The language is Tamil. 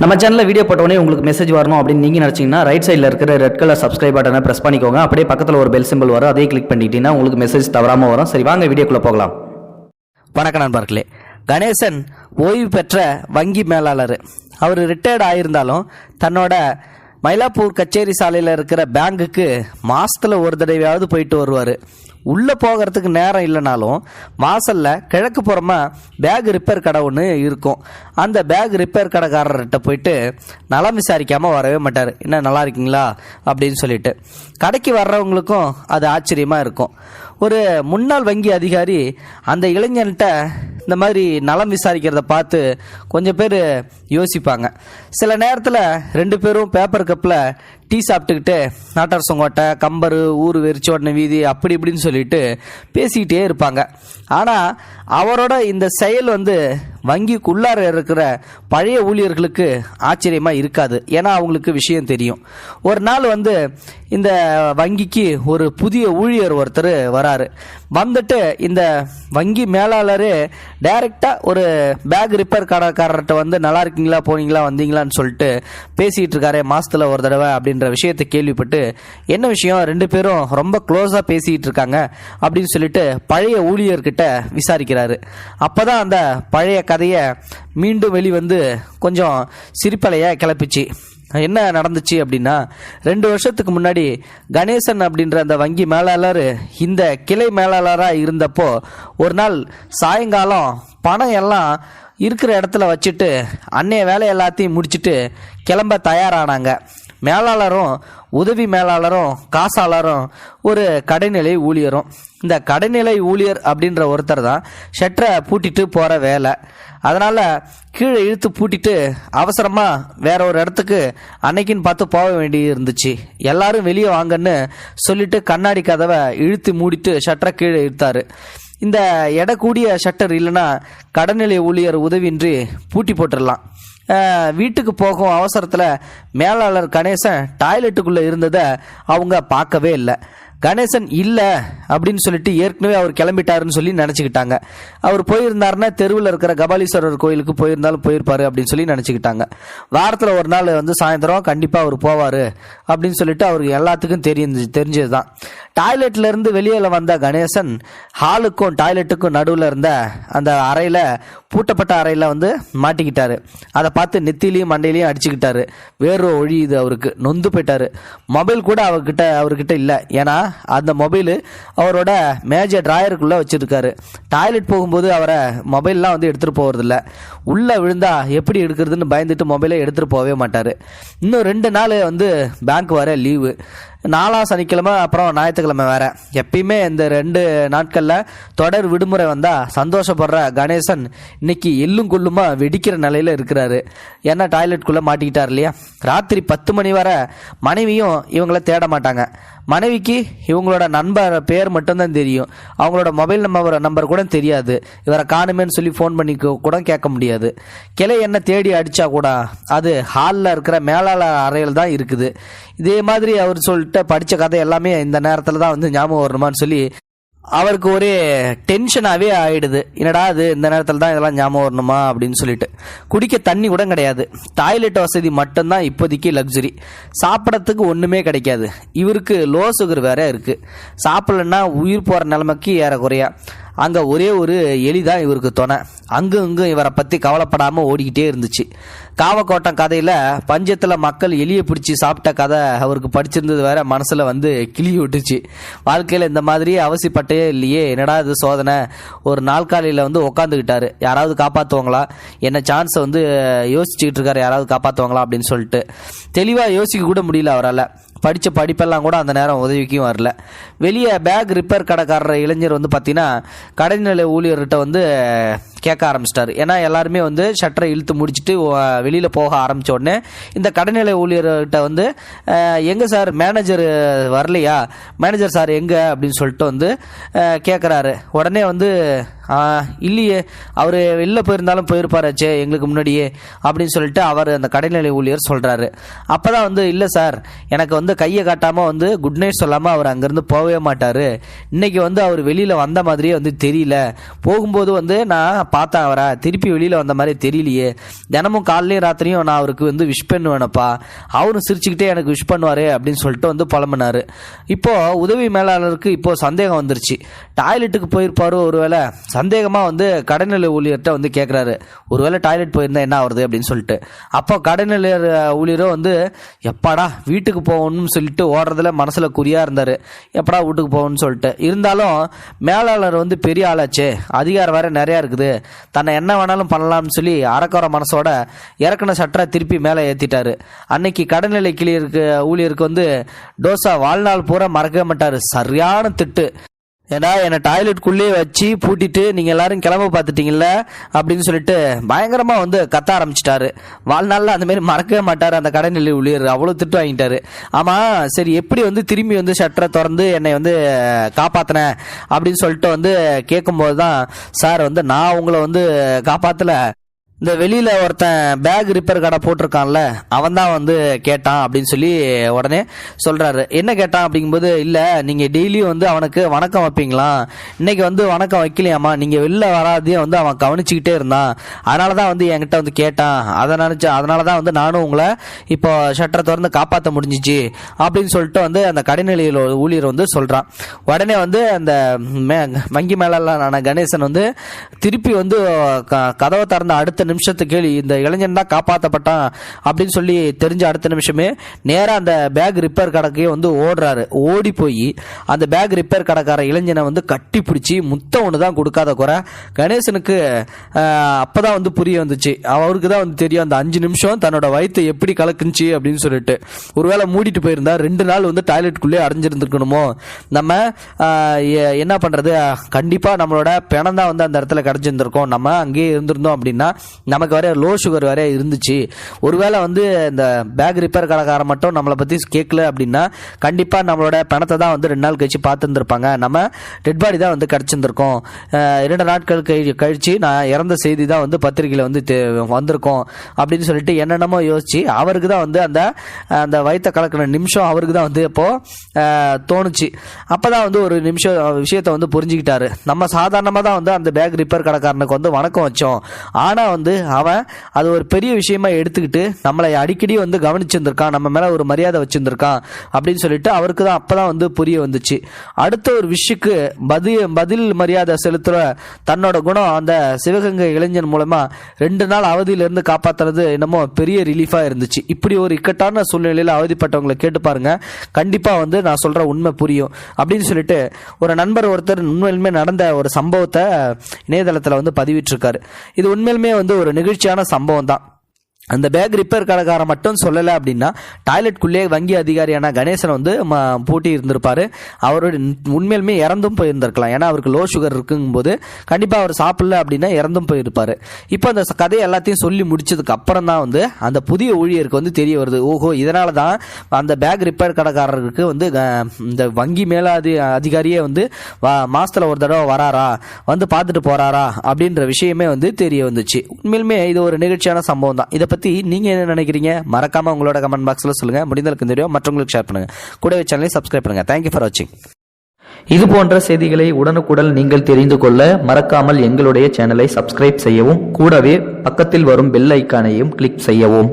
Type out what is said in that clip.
நம்ம சேனலில் வீடியோ போட்டோடனே உங்களுக்கு மெசேஜ் வரணும் அப்படின்னு நீங்கள் நினச்சிங்கன்னா ரைட் சைடில் இருக்கிற ரெட் கலர் சப்ஸ்கிரைப் பட்டனை ப்ரெஸ் பண்ணிக்கோங்க. அப்படியே பக்கத்தில் ஒரு பெல் சிம்பிள் வரும். அதே கிளிக் பண்ணிட்டீங்கன்னா உங்களுக்கு மெசேஜ் தவறாமல் வரும். சரி வாங்க வீடியோக்குள்ளே போகலாம். வணக்கம் நண்பர்களே. கணேசன் ஓய்வு பெற்ற வங்கி மேலாளர். அவர் ரிட்டையர்ட் ஆகியிருந்தாலும் தன்னோட மயிலாப்பூர் கச்சேரி சாலையில் இருக்கிற பேங்குக்கு மாசத்துல ஒரு தடவையாவது போயிட்டு வருவார். உள்ளே போகிறதுக்கு நேரம் இல்லைனாலும் வாசல்ல கிழக்கு புறமா பேக் ரிப்பேர் கடை ஒன்று இருக்கும். அந்த பேக் ரிப்பேர் கடைக்காரர்கிட்ட போயிட்டு நலம் விசாரிக்காமல் வரவே மாட்டார். என்ன நல்லா இருக்கீங்களா? அப்படின்னு சொல்லிட்டு. கடைக்கு வர்றவங்களுக்கும் அது ஆச்சரியமாக இருக்கும். ஒரு முன்னாள் வங்கி அதிகாரி அந்த இளைஞன்கிட்ட இந்த மாதிரி நலம் விசாரிக்கிறத பார்த்து கொஞ்சம் பேர் யோசிப்பாங்க. சில நேரத்தில் ரெண்டு பேரும் பேப்பர் கப்பில் டீ சாப்பிட்டுக்கிட்டு நாட்டார் கம்பர் ஊர் வெறிச்சோடன வீதி அப்படி இப்படின்னு சொல்லிட்டு பேசிக்கிட்டே இருப்பாங்க. ஆனால் அவரோட இந்த செயல் வந்து வங்கிக்குள்ளார இருக்கிற பழைய ஊழியர்களுக்கு ஆச்சரியமாக இருக்காது. ஏன்னா அவங்களுக்கு விஷயம் தெரியும். ஒரு நாள் வந்து இந்த வங்கிக்கு ஒரு புதிய ஊழியர் ஒருத்தர் வராரு. வந்துட்டு இந்த வங்கி மேலாளர் டைரெக்டாக ஒரு பேக் ரிப்பேர் கடைக்காரர்கிட்ட வந்து நல்லா இருக்கீங்களா? போனீங்களா? வந்தீங்களான்னு சொல்லிட்டு பேசிகிட்டு இருக்காரு. மாதத்தில் ஒரு தடவை அப்படின்னு அப்படின்ற விஷயத்தை கேள்விப்பட்டு என்ன விஷயம்? ரெண்டு பேரும் ரொம்ப க்ளோஸாக பேசிக்கிட்டு இருக்காங்க அப்படின்னு சொல்லிட்டு பழைய ஊழியர்கிட்ட விசாரிக்கிறாரு. அப்பதான் அந்த பழைய கதையை மீண்டும் வெளிவந்து கொஞ்சம் சிரிப்பலையாக கிளப்பிச்சு. என்ன நடந்துச்சு அப்படின்னா ரெண்டு வருஷத்துக்கு முன்னாடி கணேசன் அப்படின்ற அந்த வங்கி மேலாளர் இந்த கிளை மேலாளராக இருந்தப்போ ஒரு நாள் சாயங்காலம் பணம் எல்லாம் இருக்கிற இடத்துல வச்சுட்டு அன்னைய வேலை எல்லாத்தையும் முடிச்சுட்டு கிளம்ப தயாரானாங்க. மேலாளரும் உதவி மேலாளரும் காசாளரும் ஒரு கடைநிலை ஊழியரும். இந்த கடைநிலை ஊழியர் அப்படின்ற ஒருத்தர் தான் ஷட்டரை பூட்டிட்டு போகிற வேலை. அதனால் கீழே இழுத்து பூட்டிட்டு அவசரமாக வேற ஒரு இடத்துக்கு அன்னைக்குன்னு பார்த்து போக வேண்டி இருந்துச்சு. எல்லாரும் வெளியே வாங்கன்னு சொல்லிட்டு கண்ணாடி கதவை இழுத்து மூடிட்டு ஷட்டரை கீழே இழுத்தாரு. இந்த எடை கூடிய ஷட்டர் இல்லைன்னா கடைநிலை ஊழியர் உதவியின்றி பூட்டி போட்டுடலாம். வீட்டுக்கு போகும் அவசரத்தில் மேலாளர் கணேசன் டாய்லெட்டுக்குள்ளே இருந்ததை அவங்க பார்க்கவே இல்லை. கணேசன் இல்லை அப்படின்னு சொல்லிட்டு ஏற்கனவே அவர் கிளம்பிட்டாருன்னு சொல்லி நினச்சிக்கிட்டாங்க. அவர் போயிருந்தாருன்னா தெருவில் இருக்கிற கபாலீஸ்வரர் கோயிலுக்கு போயிருந்தாலும் போயிருப்பாரு அப்படின்னு சொல்லி நினச்சிக்கிட்டாங்க. வாரத்தில் ஒரு நாள் வந்து சாயந்தரம் கண்டிப்பாக அவர் போவார் அப்படின்னு சொல்லிட்டு அவருக்கு எல்லாத்துக்கும் தெரிஞ்சு தெரிஞ்சது தான் டாய்லெட்லேருந்து வெளியில் வந்த கணேசன் ஹாலுக்கும் டாய்லெட்டுக்கும் நடுவில் இருந்த அந்த அறையில் பூட்டப்பட்ட அறையில் வந்து மாட்டிக்கிட்டாரு. அதை பார்த்து நெத்திலையும் மண்டையிலையும் அடிச்சுக்கிட்டாரு. வேர்வை ஒழியுது அவருக்கு. நொந்து போயிட்டாரு. மொபைல் கூட அவர்கிட்ட அவர்கிட்ட இல்லை. ஏன்னா அந்த மொபைலு அவரோட மேஜர் ட்ராயருக்குள்ளே வச்சுருக்காரு. டாய்லெட் போகும்போது அவரை மொபைல்லாம் வந்து எடுத்துகிட்டு போகிறதில்ல உள்ளே விழுந்தா எப்படி எடுக்கிறதுன்னு பயந்துட்டு மொபைலை எடுத்துகிட்டு போகவே மாட்டார். இன்னும் ரெண்டு நாள் வந்து பேங்க் வர லீவு நாலாம் சனிக்கிழமை அப்புறம் ஞாயிற்றுக்கிழமை வேற. எப்பயுமே இந்த ரெண்டு நாட்களில் தொடர் விடுமுறை வந்தால் சந்தோஷப்படுற கணேசன் இன்னைக்கு எள்ளும் கொள்ளுமா வெடிக்கிற நிலையில் இருக்கிறாரு. ஏன்னா டாய்லெட்குள்ளே மாட்டிக்கிட்டார் இல்லையா? ராத்திரி பத்து மணி வர மனைவியும் இவங்கள தேட மாட்டாங்க. மனைவிக்கு இவங்களோட நண்பர் பேர் மட்டும்தான் தெரியும். அவங்களோட மொபைல் நம்பர் நம்பர் கூட தெரியாது. இவரை காணுமேன்னு சொல்லி ஃபோன் பண்ணி கூட கேட்க முடியாது. கிளை என்ன தேடி அடித்தா கூட அது ஹாலில் இருக்கிற மேலாளர் அறையில் தான் இருக்குது. இதே மாதிரி அவர் சொல்லிட்டு படித்த கதை எல்லாமே இந்த நேரத்தில் தான் வந்து ஞாபகம் வரணுமான்னு சொல்லி அவருக்கு ஒரே டென்ஷனாகவே ஆயிடுது. என்னடா அது இந்த நேரத்தில் தான் இதெல்லாம் ஞாபகம் வரணுமா அப்படின்னு சொல்லிட்டு. குடிக்க தண்ணி கூட கிடையாது. டாய்லெட் வசதி மட்டும்தான் இப்போதைக்கு லக்ஸுரி சாப்பிட்றதுக்கு ஒன்றுமே கிடைக்காது. இவருக்கு லோ சுகர் வேற இருக்குது சாப்பிட்லன்னா உயிர் போகிற நிலைமைக்கு ஏறக்குறையா. அங்கே ஒரே ஒரு எலி தான் இவருக்கு துணை. அங்கும் இங்கும் இவரை பற்றி கவலைப்படாமல் ஓடிக்கிட்டே இருந்துச்சு. காவக்கோட்டம் கதையில் பஞ்சத்தில் மக்கள் எலியை பிடிச்சி சாப்பிட்ட கதை அவருக்கு படிச்சிருந்தது வேற மனசில் வந்து கிளி விட்டுச்சு. வாழ்க்கையில் இந்த மாதிரி அவசியப்பட்டே இல்லையே. என்னடா இது சோதனை? ஒரு நாற்காலியில் வந்து உக்காந்துக்கிட்டாரு. யாராவது காப்பாற்றுவாங்களா என்ன சான்ஸை வந்து யோசிச்சுக்கிட்டு இருக்காரு. யாராவது காப்பாற்றுவாங்களா அப்படின்னு சொல்லிட்டு. தெளிவாக யோசிக்க கூட முடியல அவரால். படித்த படிப்பெல்லாம் கூட அந்த நேரம் உதவிக்கும் வரல. வெளியே பேக் ரிப்பேர் கடைக்காரர் இளைஞர் வந்து பார்த்தீங்கன்னா கடைநிலை ஊழியர்கிட்ட வந்து கேட்க ஆரம்பிச்சிட்டாரு. ஏன்னா எல்லாருமே வந்து ஷட்டரை இழுத்து முடிச்சுட்டு வெளியில் போக ஆரம்பித்த உடனே இந்த கடைநிலை ஊழியர்கிட்ட வந்து எங்கே சார் மேனேஜர் வரலையா? மேனேஜர் சார் எங்கே? அப்படின்னு சொல்லிட்டு வந்து கேட்குறாரு உடனே வந்து இல்லையே அவர் வெளில போயிருந்தாலும் போயிருப்பாராச்சே எங்களுக்கு முன்னாடியே அப்படின்னு சொல்லிட்டு அவர் அந்த கடைநிலை ஊழியர் சொல்கிறாரு அப்போ தான் வந்து இல்லை சார் எனக்கு வந்து கையை காட்டாமல் வந்து குட் நைட் சொல்லாமல் அவர் அங்கேருந்து போகவே மாட்டார். இன்றைக்கி வந்து அவர் வெளியில் வந்த மாதிரியே வந்து தெரியல. போகும்போது வந்து நான் பார்த்தேன் அவரை. திருப்பி வெளியில் வந்த மாதிரி தெரியலையே. தினமும் காலையிலையும் ராத்திரியும் நான் அவருக்கு வந்து விஷ் பண்ணுவேனப்பா. அவரும் சிரிச்சுக்கிட்டே எனக்கு விஷ் பண்ணுவார் அப்படின்னு சொல்லிட்டு வந்து புலம்பினாரு. இப்போது உதவி மேலாளருக்கு இப்போது சந்தேகம் வந்துருச்சு. டாய்லெட்டுக்கு போயிருப்பாரு ஒருவேளை. சந்தேகமாக வந்து கடைநிலை ஊழியர்கிட்ட வந்து கேட்குறாரு ஒருவேளை டாய்லெட் போயிருந்தா என்ன ஆகுறது அப்படின்னு சொல்லிட்டு. அப்போ கடைநிலை ஊழியரும் வந்து எப்பாடா வீட்டுக்கு போகணும் போகணும்னு சொல்லிட்டு ஓடுறதுல மனசில் குறியாக இருந்தார். எப்படா வீட்டுக்கு போகணும்னு சொல்லிட்டு. இருந்தாலும் மேலாளர் வந்து பெரிய ஆளாச்சே. அதிகாரம் வேறு நிறையா இருக்குது. தன்னை என்ன வேணாலும் பண்ணலாம்னு சொல்லி அறக்குற மனசோட இறக்குன சட்டரை திருப்பி மேலே ஏற்றிட்டாரு அன்னைக்கு கடநிலை கிளியருக்கு ஊழியருக்கு வந்து டோசா வாழ்நாள் பூரா மறக்கவே மாட்டார். சரியான திட்டு. ஏடா என்னை டாய்லெட்குள்ளேயே வச்சு பூட்டிட்டு நீங்கள் எல்லாரும் கிளம்ப பார்த்துட்டீங்கல்ல? அப்படின்னு சொல்லிட்டு பயங்கரமாக வந்து கத்த ஆரம்பிச்சிட்டாரு. வாழ்நாளில் அந்தமாரி மறக்கவே மாட்டார். அந்த கடைநிலை ஊழியர் அவ்வளோ திட்டு வாங்கிட்டாரு. ஆமாம் சரி எப்படி வந்து திரும்பி வந்து ஷட்டரை திறந்து என்னை வந்து காப்பாற்றினேன் அப்படின்னு சொல்லிட்டு வந்து கேட்கும்போது தான் சார் வந்து நான் உங்களை வந்து காப்பாற்றல இந்த வெளியில் ஒருத்தன் பேக் ரிப்பேர் கடை போட்டிருக்கான்ல அவன் தான் வந்து கேட்டான் அப்படின்னு சொல்லி உடனே சொல்கிறாரு என்ன கேட்டான் அப்படிங்கும்போது இல்லை நீங்கள் டெய்லியும் வந்து அவனுக்கு வணக்கம் வைப்பீங்களா? இன்னைக்கு வந்து வணக்கம் வைக்கலையாம்மா. நீங்கள் வெளில வராதையும் வந்து அவன் கவனிச்சுக்கிட்டே இருந்தான். அதனால தான் வந்து என்கிட்ட வந்து கேட்டான். அதை நினச்சி அதனால தான் வந்து நானும் உங்களை இப்போ ஷட்டரை திறந்து காப்பாற்ற முடிஞ்சிச்சு அப்படின்னு சொல்லிட்டு வந்து அந்த கடைநிலையில் ஊழியர் வந்து சொல்கிறான் உடனே வந்து அந்த மே- வங்கி மேலாளரான கணேசன் வந்து திருப்பி வந்து க- கதவை திறந்த அடுத்த நிமிஷத்துக்கு இந்த இளைஞன் தான் காப்பாற்றப்பட்டான் அப்படின்னு சொல்லி தெரிஞ்ச அடுத்த நிமிஷமே நேராக அந்த பேக் ரிப்பேர் கடைக்கே வந்து ஓடுறாரு. ஓடி போய் அந்த பேக் ரிப்பேர் கடைக்கார இளைஞனை வந்து கட்டி பிடிச்சி முத்தம் ஒன்று தான் கொடுக்காத குறை. கணேசனுக்கு அப்போ தான் வந்து புரிய வந்துச்சு. அவருக்கு தான் வந்து தெரியும் அந்த அஞ்சு நிமிஷம் தன்னோட வயிற்று எப்படி கலக்குச்சு அப்படின்னு சொல்லிட்டு. ஒருவேளை மூடிட்டு போயிருந்தா ரெண்டு நாள் வந்து டாய்லெட்டுக்குள்ளே அடைஞ்சிருந்துருக்கணுமோ? நம்ம என்ன பண்ணுறது கண்டிப்பாக நம்மளோட பிணம் தான் வந்து அந்த இடத்துல கிடச்சிருந்துருக்கோம் நம்ம அங்கேயே இருந்திருந்தோம் அப்படின்னா நமக்கு வர லோ சுகர் வர இருந்துச்சு. ஒருவேளை வந்து இந்த பேக் ரிப்பேர் கடைக்காரன் மட்டும் நம்மளை பற்றி கேட்கல அப்படின்னா கண்டிப்பாக நம்மளோட பணத்தை தான் வந்து ரெண்டு நாள் கழிச்சு பார்த்துருந்துருப்பாங்க. நம்ம டெட் பாடி தான் வந்து கிடச்சிருந்துருக்கோம். இரண்டு நாட்கள் கழி கழிச்சு நான் இறந்த செய்தி தான் வந்து பத்திரிகையில் வந்து வந்திருக்கோம் அப்படின்னு சொல்லிட்டு என்னென்னமோ யோசிச்சு அவருக்கு தான் வந்து அந்த அந்த வயிற்ற கலக்கின நிமிஷம் அவருக்கு தான் வந்து இப்போது தோணுச்சு. அப்போ தான் வந்து ஒரு நிமிஷம் விஷயத்தை வந்து புரிஞ்சுக்கிட்டாரு. நம்ம சாதாரணமாக தான் வந்து அந்த பேக் ரிப்பேர் கடைக்காரனுக்கு வந்து வணக்கம் வச்சோம். ஆனால் வந்து அவன் அது ஒரு பெரிய விஷயமா எடுத்துக்கிட்டு நம்மளை அடிக்கடி வந்து கவனிச்சிருந்திருக்கான் நம்ம மேலே ஒரு மரியாதை வச்சிருந்திருக்கான் அப்படின்னு சொல்லிட்டு அவருக்கு தான் அப்போ தான் வந்து புரிய வந்துச்சு. அடுத்த ஒரு விஷுக்கு பதில் பதில் மரியாதை செலுத்துற தன்னோட குணம் அந்த சிவகங்கை இளைஞன் மூலமாக ரெண்டு நாள் அவதியிலேருந்து காப்பாத்துறது என்னமோ பெரிய ரிலீஃபாக இருந்துச்சு. இப்படி ஒரு இக்கட்டான சூழ்நிலையில் அவதிப்பட்டவங்களை கேட்டு பாருங்க. கண்டிப்பாக வந்து நான் சொல்கிற உண்மை புரியும் அப்படின்னு சொல்லிட்டு ஒரு நண்பர் ஒருத்தர் உண்மையிலுமே நடந்த ஒரு சம்பவத்தை இணையதளத்தில் வந்து பதிவிட்டிருக்காரு. இது உண்மையிலுமே வந்து ஒரு நிகழ்ச்சியான சம்பவம் தான் அந்த பேக் ரிப்பேர் கடைக்காரன் மட்டும் சொல்லலை அப்படின்னா டாய்லெட்குள்ளேயே வங்கி அதிகாரியான கணேசன் வந்து ம- பூட்டி இருந்திருப்பார். அவருடைய உண்மையிலுமே இறந்தும் போயிருந்திருக்கலாம். ஏன்னா அவருக்கு லோ சுகர் இருக்குங்கும்போது கண்டிப்பாக அவர் சாப்பிடல அப்படின்னா இறந்தும் போயிருப்பார். இப்போ அந்த கதையை எல்லாத்தையும் சொல்லி முடிச்சதுக்கு அப்புறம் தான் வந்து அந்த புதிய ஊழியருக்கு வந்து தெரிய வருது. ஓஹோ இதனால தான் அந்த பேக் ரிப்பேர் கடைக்காரருக்கு வந்து இந்த வங்கி மேலாதி அதிகாரியே வந்து வா- மாசத்துல ஒரு தடவை வராரா? வந்து பார்த்துட்டு போறாரா? அப்படின்ற விஷயமே வந்து தெரிய வந்துச்சு. உண்மையிலுமே இது ஒரு நிகழ்ச்சியான சம்பவம் தான். இதை பற்றி நீங்கள் என்ன நினைக்கிறீங்க? மறக்காமல் உங்களோட கமெண்ட் பாக்ஸில் சொல்லுங்கள் முடிந்தளவுக்கு தெரியும் மற்றவங்களுக்கு ஷேர் பண்ணுங்கள் கூடவே சேனலை சப்ஸ்கிரைப் பண்ணுங்க. தேங்க்யூ ஃபார் வாட்சிங் இது போன்ற செய்திகளை உடனுக்குடன் நீங்கள் தெரிந்து கொள்ள மறக்காமல் எங்களுடைய சேனலை சப்ஸ்கிரைப் செய்யவும் கூடவே பக்கத்தில் வரும் பெல் ஐக்கானையும் கிளிக் செய்யவும்.